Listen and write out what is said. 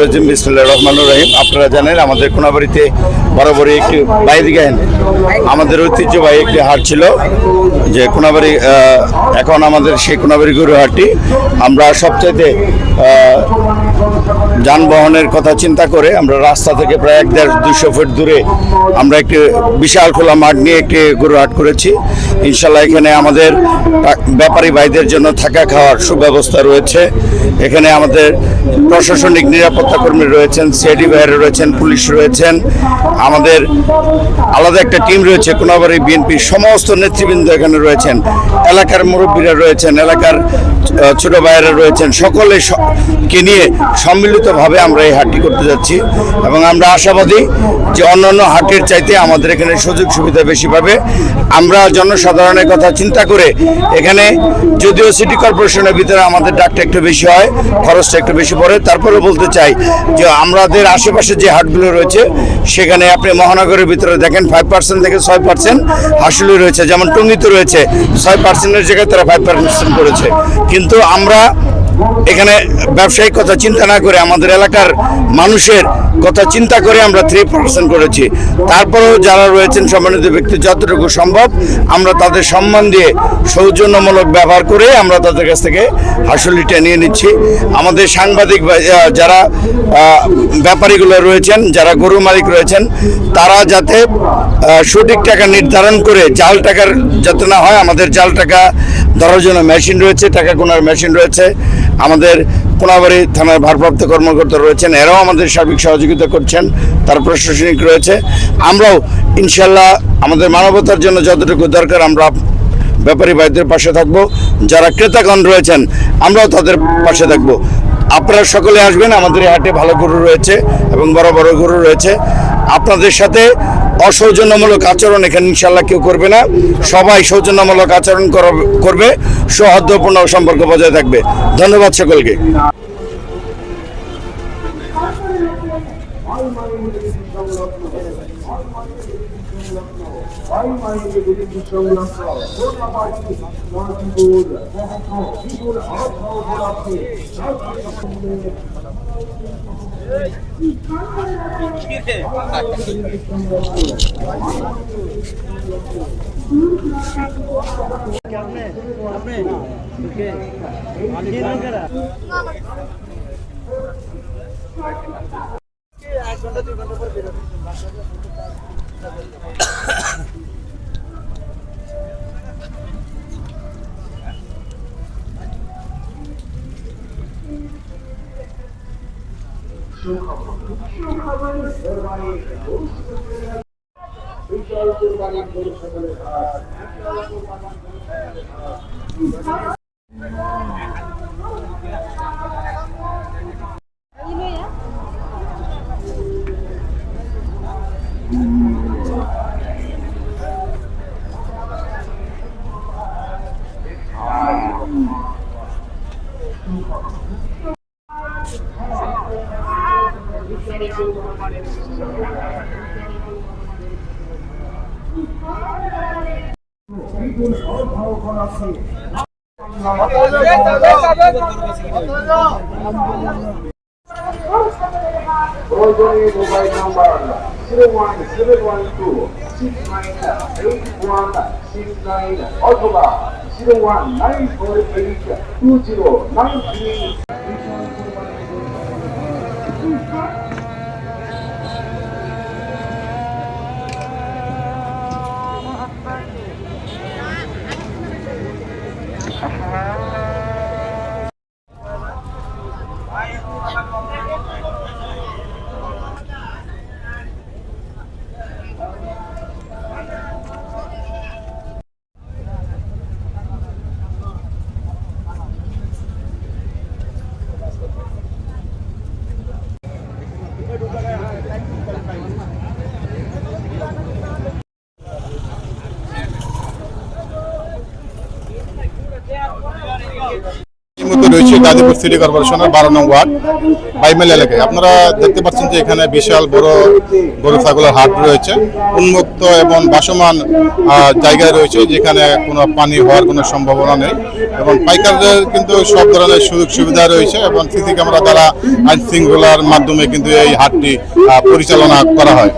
রাজিম বিসমুল্লাহ রহিম। আপনারা জানেন আমাদের কোনাবাড়িতে বরাবরই একটি বাইরে গায়েন আমাদের ঐতিহ্যবাহী একটি হাট ছিল যে কোনাবাড়ি এখন আমাদের সেই কোনাবাড়ি গরু হাটটি। আমরা সবচাইতে যানবাহনের কথা চিন্তা করে আমরা রাস্তা থেকে প্রায় এক দেড় দুশো ফুট দূরে আমরা একটি বিশাল খোলা মাঠ নিয়ে একটি গরু হাট করেছি। ইনশাল্লাহ এখানে আমাদের ব্যাপারী ভাইদের জন্য থাকা খাওয়ার সুব্যবস্থা রয়েছে। এখানে আমাদের প্রশাসনিক নিরাপত্তা কর্মী রয়েছেন, সিআইডি ভাইয়েরা রয়েছেন, পুলিশ রয়েছেন। আমাদের আলাদা একটা টিম রয়েছে, কোনাবাড়ি বিএনপির সমস্ত নেতৃবৃন্দ এখানে রয়েছেন। এলাকার মুরব্বীরা রয়েছেন, এলাকার ছোট ভাইয়েরা রয়েছেন। সকলে কে নিয়ে সম্মিলিতভাবে আমরা এই হাটটি করতে যাচ্ছি এবং আমরা আশাবাদী যে অন্যান্য হাটের চাইতে আমাদের এখানে সুযোগ সুবিধা বেশি পাবে। আমরা জনসাধারণের কথা চিন্তা করে এখানে যদিও সিটি কর্পোরেশনের ভিতরে আমাদের ডাকটা একটু বেশি হয়, খরচটা একটু বেশি পড়ে তারপরে বলতে চাই যে আমাদের আশেপাশে যে হাটগুলো রয়েছে, সেখানে আপনি মহানগরের ভিতরে দেখেন ফাইভ পার্সেন্ট থেকে ছয় পার্সেন্ট হাসুলি রয়েছে, যেমন টঙ্গিতে রয়েছে, ছয় পার্সেন্টের জায়গায় তারা ফাইভ পার্সেন্ট করেছে। কিন্তু আমরা এখানে ব্যবসায়িক কথা চিন্তা না করে আমাদের এলাকার মানুষের কথা চিন্তা করে আমরা থ্রি পার্সেন্ট করেছি। তারপরেও যারা রয়েছেন সম্মানিত ব্যক্তি, যতটুকু সম্ভব আমরা তাদের সম্মান দিয়ে সৌজন্যমূলক ব্যবহার করে আমরা তাদের কাছ থেকে হাসুলিটা নিয়ে নিচ্ছি। আমাদের সাংবাদিক যারা ব্যাপারীগুলো রয়েছেন, যারা গরু মালিক রয়েছেন, তারা যাতে সঠিক টাকা নির্ধারণ করে জাল টাকার যাতে না হয়, আমাদের জাল টাকা ধরার জন্য মেশিন রয়েছে, টাকা গোনার মেশিন রয়েছে। আমাদের কোনাবাড়ি থানার ভারপ্রাপ্ত কর্মকর্তা রয়েছেন। এরাও আমাদের সার্বিক সহযোগিতা করছেন। তার প্রশাসনিক রয়েছে। আমরাও ইনশাল্লাহ আমাদের মানবতার জন্য যতটুকু দরকার, আমরা ব্যাপারী ভাইদের পাশে থাকব। যারা ক্রেতাগণ রয়েছেন, আমরাও তাদের পাশে থাকব। আপনারা সকলে আসবেন। আমাদের হাটে ভালো গরু রয়েছে এবং বড় বড় গরু রয়েছে। আপনাদের সাথে অসৌজন্যমূলক আচরণ এখানে ইনশাল্লাহ কেউ করবে না। সবাই সৌজন্যমূলক আচরণ কর- করবে, সৌহার্দ্যপূর্ণ সম্পর্ক বজায় থাকবে। ধন্যবাদ সকলকে। এক ঘণ্টা দুই ঘণ্টা পর বেরোবে সুখবর। প্রয়োজনীয় mobile number zero one seven one two six nine eight one six nine অথবা zero one nine four eight two zero nine three Gazipur city কর্পোরেশনের বারো নং ওয়ার্ড, বাইমেল এলাকায়। আপনারা দেখতে পাচ্ছেন যে এখানে বিশাল বড় গরু, ছাগলের হাট রয়েছে। উন্মুক্ত এবং বাসমান জায়গায় রয়েছে যেখানে কোনো পানি হওয়ার কোনো সম্ভাবনা নেই। এবং পাইকারদের কিন্তু সব ধরনের সুযোগ সুবিধা রয়েছে এবং সিসি ক্যামেরা দ্বারা আইন শৃঙ্খলার মাধ্যমে কিন্তু এই হাটটি পরিচালনা করা হয়।